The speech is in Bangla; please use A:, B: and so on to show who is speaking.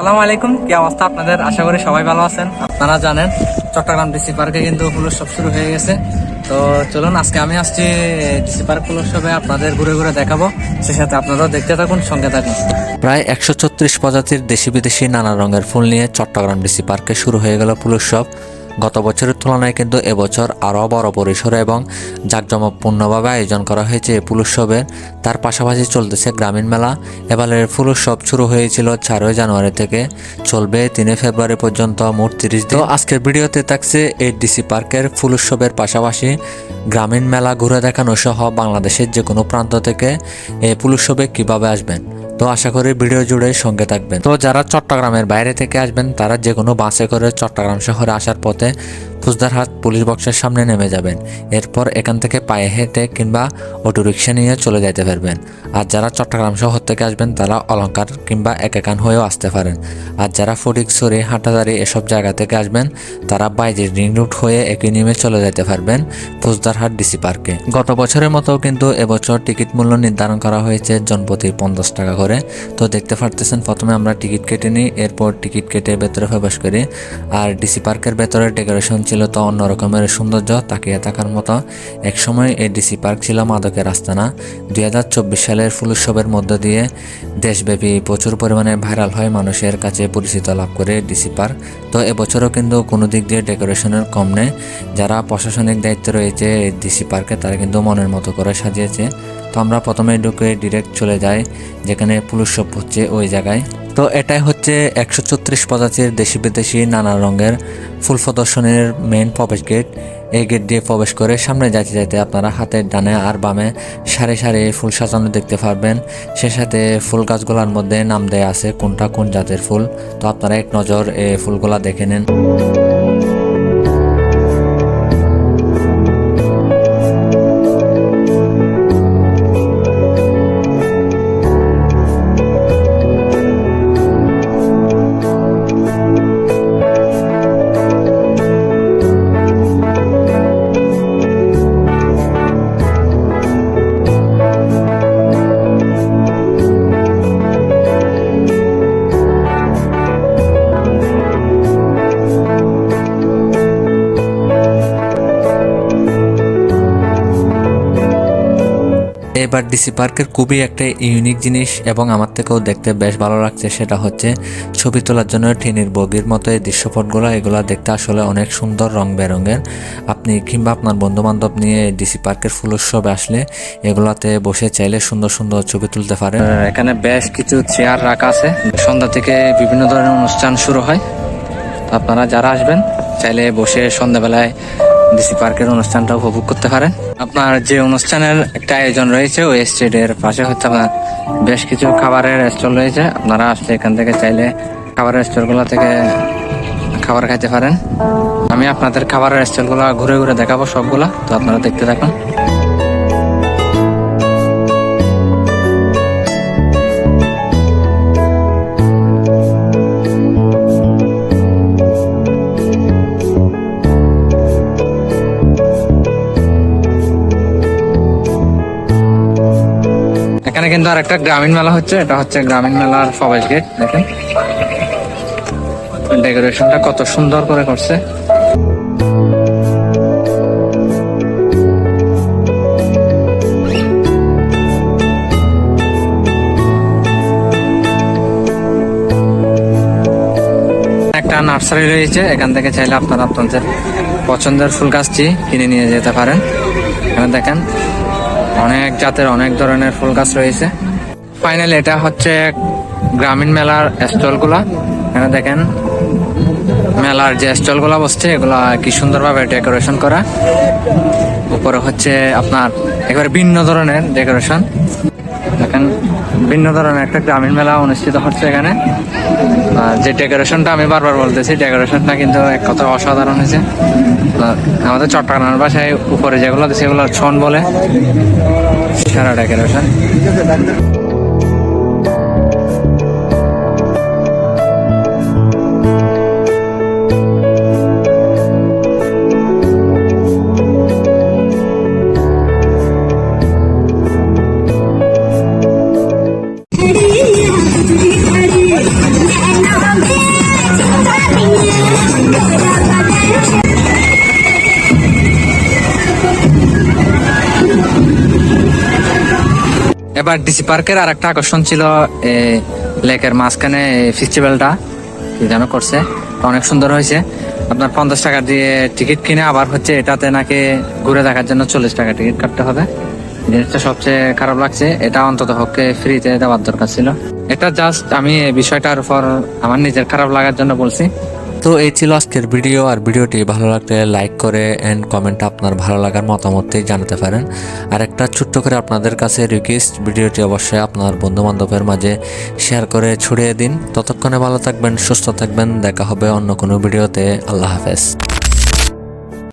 A: সালামু আলাইকুম, কি অবস্থা আপনাদের? আশা করি সবাই ভালো আছেন। আপনারা জানেন, চট্টগ্রাম ডিসি পার্কে কিন্তু ফুলোৎসব শুরু হয়ে গেছে। তো চলুন, আজকে আমি আসছি ডিসি পার্ক ফুলোৎসবে আপনাদের ঘুরে ঘুরে দেখাবো। সে সাথে আপনারাও দেখতে থাকুন, সঙ্গে থাকুন।
B: প্রায় একশো ছত্রিশ প্রজাতির দেশি বিদেশি নানা রঙের ফুল নিয়ে চট্টগ্রাম ডিসি পার্কে শুরু হয়ে গেল ফুলোৎসব গত বছরের তুলনায় কিন্তু এবছর আরও বড় পরিসরে এবং জাঁকজমকপূর্ণভাবে আয়োজন করা হয়েছে এই ফুলোৎসবের তার পাশাপাশি চলতেছে গ্রামীণ মেলা। এবারের ফুলোৎসব শুরু হয়েছিল চারই জানুয়ারি থেকে। চলবে তিনে ফেব্রুয়ারি পর্যন্ত, মোট তিরিশ দিন। আজকের ভিডিওতে থাকছে এই ডিসি পার্কের ফুলোৎসবের পাশাপাশি গ্রামীণ মেলা ঘুরে দেখানো সহ বাংলাদেশের যে কোনো প্রান্ত থেকে এই ফুলোৎসবে কীভাবে আসবেন। তো আশা করি ভিডিও জুড়ে সঙ্গে থাকবেন। তো যারা চট্টগ্রামের বাইরে থেকে আসবেন, তারা যে কোনো বাসে করে চট্টগ্রাম শহরে আসার পথে ফুসদারহাট পুলিশ বক্সের সামনে নেমে যাবেন। এরপর এখান থেকে পায়ে হেঁটে কিংবা অটোরিকশা নিয়ে চলে যেতে পারবেন। আর যারা চট্টগ্রাম শহর থেকে আসবেন, তারা অলঙ্কার কিংবা একাকান হয়েও আসতে পারেন। আর যারা ফটিকছড়ি হাটাদারি এসব জায়গা থেকে আসবেন, তারা বাইরে রিং রুট হয়ে একই নেমে চলে যেতে পারবেন ফুসদারহাট ডিসি পার্কে। গত বছরের মতো কিন্তু এবছর টিকিট মূল্য নির্ধারণ করা হয়েছে জনপ্রতি পঞ্চাশ টাকা করে। তো দেখতে পারতেছেন, প্রথমে আমরা টিকিট কেটে নিই, এরপর টিকিট কেটে ভেতরে প্রবেশ করি। আর ডিসি পার্কের ভেতরে ডেকোরেশন ছিল তো অন্য রকমের সৌন্দর্য তাকিয়ে থাকার মতো একসময় এই ডিসি পার্ক ছিল মাদকের আস্তানা। দুই হাজার চব্বিশ সালের ফুল উৎসবের মধ্য দিয়ে দেশব্যাপী প্রচুর পরিমাণে ভাইরাল হয় মানুষের কাছে পরিচিত লাভ করে ডিসি পার্ক। তো এবছরও কিন্তু কোনো দিক দিয়ে ডেকোরেশনের কম নেই। যারা প্রশাসনিক দায়িত্বে রয়েছে এই ডিসি পার্কে, তারা কিন্তু মনের মতো করে সাজিয়েছে। তো আমরা প্রথমে ঢুকে ডিরেক্ট চলে যাই, যেখানে পুলুৎসব হচ্ছে ওই জায়গায়। তো এটাই হচ্ছে একশো চৌত্রিশ প্রজাতির দেশি বিদেশি নানা রঙের ফুল প্রদর্শনীর মেন প্রবেশ গেট এই গেট দিয়ে প্রবেশ করে সামনে যাইতে যাইতে আপনারা হাতের ডানে আর বামে সারি সারি ফুল সাজানো দেখতে পারবেন। সে সাথে ফুল গাছগুলোর মধ্যে নাম দেয়া আছে কোনটা কোন জাতের ফুল। তো আপনারা এক নজর এই ফুলগুলা দেখে নেন। এবার ডিসি পার্কের খুবই একটা ইউনিক জিনিস এবং আমার থেকেও দেখতে বেশ ভালো লাগছে, সেটা হচ্ছে ছবি তোলার জন্য ট্রেনের বগির মতো এই দৃশ্যপটগুলো, এগুলো দেখতে আসলে অনেক সুন্দর রং বেরঙের। আপনি কিংবা আপনার বন্ধু বান্ধব নিয়ে ডিসি পার্কের ফুল উৎসবে আসলে এগুলাতে বসে চাইলে সুন্দর সুন্দর ছবি তুলতে পারেন।
A: এখানে বেশ কিছু চেয়ার রাখা আছে। সন্ধ্যা থেকে বিভিন্ন ধরনের অনুষ্ঠান শুরু হয়। আপনারা যারা আসবেন, চাইলে বসে সন্ধ্যাবেলায় ডিসি পার্কের অনুষ্ঠানটা উপভোগ করতে পারেন। আপনার যে অনুষ্ঠানের একটা আয়োজন রয়েছে, ওই স্টেডের পাশে হচ্ছে আপনার বেশ কিছু খাবারের স্টল রয়েছে। আপনারা আসলে এখান থেকে চাইলে খাবারের স্টলগুলো থেকে খাবার খাইতে পারেন। আমি আপনাদের খাবারের স্টলগুলো ঘুরে ঘুরে দেখাবো সবগুলা, তো আপনারা দেখতে থাকুন। এখানে কিন্তু আর একটা গ্রামীণ মেলা হচ্ছে, এটা হচ্ছে গ্রামীণ মেলার প্রবেশ গেট দেখেন। ডেকোরেশনটা কত সুন্দর করে করছে। একটা নার্সারি রয়েছে, এখান থেকে চাইলে আপনারা আপনাদের পছন্দের ফুল গাছটি কিনে নিয়ে যেতে পারেন। এখানে দেখেন অনেক জাতের, অনেক ধরনের ফুল গাছ রয়েছে। ফাইনালি এটা হচ্ছে গ্রামীণ মেলার স্টলগুলা। এখানে দেখেন, মেলার যে স্টলগুলা বসছে, এগুলা কি সুন্দরভাবে ডেকোরেশন করা। উপরে হচ্ছে আপনার একেবারে ভিন্ন ধরনের ডেকোরেশন। দেখেন ভিন্ন ধরনের একটা গ্রামীণ মেলা অনুষ্ঠিত হচ্ছে এখানে। যে ডেকোরেশনটা আমি বারবার বলতেছি ডেকোরেশনটা কিন্তু এক কথা অসাধারণ হয়েছে। আমাদের চট্টগ্রামের বাসায় উপরে যেগুলো সেগুলো ছন বলে সারা ডেকোরেশন এবার ডিসি পার্কের আর একটা আকর্ষণ ছিল লেকের মাঝখানে ফেস্টিভ্যালটা যেন করছে অনেক সুন্দর হয়েছে। আপনার পঞ্চাশ টাকা দিয়ে টিকিট কিনে আবার হচ্ছে এটাতে নাকি ঘুরে দেখার জন্য চল্লিশ টাকা টিকিট কাটতে হবে। জিনিসটা সবচেয়ে খারাপ লাগছে, এটা অন্তত হককে ফ্রিতে দেওয়ার দরকার ছিল। এটা জাস্ট আমি বিষয়টার উপর আমার নিজের খারাপ লাগার জন্য বলছি।
B: তো এই ছিল আজকের ভিডিও। আর ভিডিওটি ভালো লাগলে লাইক করে অ্যান্ড কমেন্ট আপনার ভালো লাগার মতামতটি জানাতে পারেন। আর একটা ছোট্ট করে আপনাদের কাছে রিকোয়েস্ট ভিডিওটি অবশ্যই আপনার বন্ধুবান্ধবের মাঝে শেয়ার করে ছড়িয়ে দিন। ততক্ষণে ভালো থাকবেন, সুস্থ থাকবেন। দেখা হবে অন্য কোনো ভিডিওতে। আল্লাহ হাফেজ।